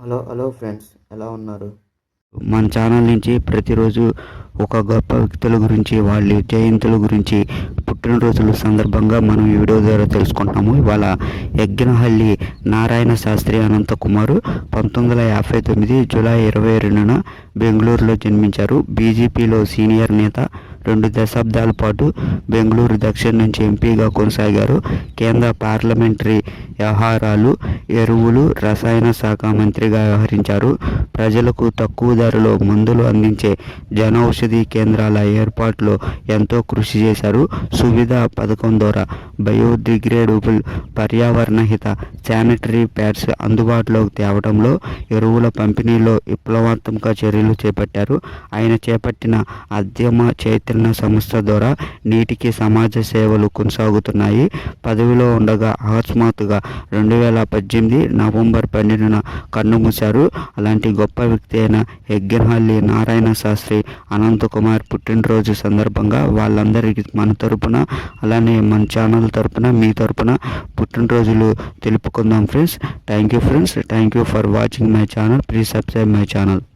Hello hello friends ఎలా ఉన్నారు? మన ఛానల్ నుంచి ప్రతిరోజు ఒక గొప్ప వ్యక్తుల గురించి వాళ్ళ జయంతుల గురించి పుట్టినరోజుల సందర్భంగా మనం ఈ వీడియో ద్వారా తెలుసుకుంటాము ఇవాళ యజ్ఞనహల్లి నారాయణ శాస్త్రి అనంత కుమారు పంతొమ్మిది వందల యాభై తొమ్మిది జూలై ఇరవై రెండున బెంగళూరులో జన్మించారు. బీజేపీలో సీనియర్ నేత రెండు దశాబ్దాల పాటు బెంగళూరు దక్షిణ నుంచి ఎంపీగా కొనసాగారు. కేంద్ర పార్లమెంటరీ వ్యవహారాలు ఎరువులు రసాయన శాఖ మంత్రిగా వ్యవహరించారు. ప్రజలకు తక్కువ ధరలో మందులు అందించే జన ఔషధి కేంద్రాల ఏర్పాటులో ఎంతో కృషి చేశారు. సువిధ పథకం ద్వారా బయోడిగ్రేడబుల్ పర్యావరణ హిత శానిటరీ ప్యాడ్స్ అందుబాటులోకి తేవడంలో ఎరువుల పంపిణీలో విప్లవాత్మక చర్యలు చేపట్టారు. ఆయన చేపట్టిన అద్యమ చైతన్య సంస్థ ద్వారా నేటికి సమాజ సేవలు కొనసాగుతున్నాయి. పదవిలో ఉండగా అకస్మాత్తుగా రెండు వేల పద్దెనిమిది నవంబర్ పన్నెండున కన్నుమూశారు అలాంటి గొప్ప వ్యక్తి అయిన యజ్ఞహల్లి నారాయణ శాస్త్రి అనంత కుమార్ పుట్టినరోజు సందర్భంగా వాళ్ళందరికీ మన తరపున అలానే మన ఛానల్ తరపున మీ తరపున పుట్టినరోజులు తెలుపుకుందాం friends. Thank you friends. Thank you for watching my channel. Please subscribe my channel.